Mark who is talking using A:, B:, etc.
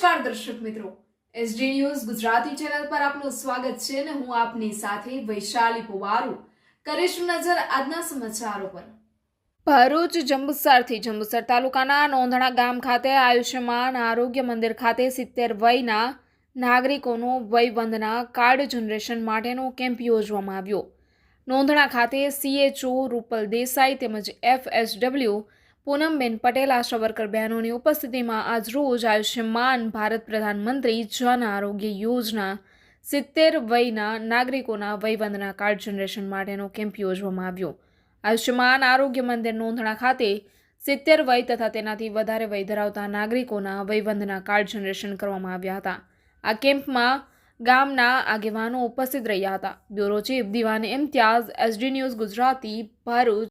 A: નમસ્કાર દર્શક મિત્રો. એસડી ન્યૂઝ ગુજરાતી ચેનલ પર આપનું સ્વાગત છે અને હું આપની સાથે વૈશાલી પુવારુ. કરીશું નજર આજના સમાચારો પર. ભરૂચ, જંબુસરથી જંબુસર તાલુકાના નોંધણા ગામ ખાતે આયુષ્યમાન આરોગ્ય મંદિર ખાતે સિત્તેર વયના નાગરિકોનો વયવંદના કાર્ડ જનરેશન માટેનો કેમ્પ યોજવામાં આવ્યો. નોંધણા ખાતે સીએચઓ રૂપલ દેસાઈ તેમજ એફએસડબલ્યુ પૂનમબેન પટેલ આશા વર્કર બહેનોની ઉપસ્થિતિમાં આજરોજ આયુષ્યમાન ભારત પ્રધાનમંત્રી જન આરોગ્ય યોજના સિત્તેર વયના નાગરિકોના વયવંદના કાર્ડ જનરેશન માટેનો કેમ્પ યોજવામાં આવ્યો. આયુષ્યમાન આરોગ્ય મંદિર નોંધણા ખાતે સિત્તેર વય તથા તેનાથી વધારે વય ધરાવતા નાગરિકોના વયવંદના કાર્ડ જનરેશન કરવામાં આવ્યા હતા. આ કેમ્પમાં ગામના આગેવાનો ઉપસ્થિત રહ્યા હતા. Bureau chief Diwan Imtiyaz, SD news Gujarati, Bharuch.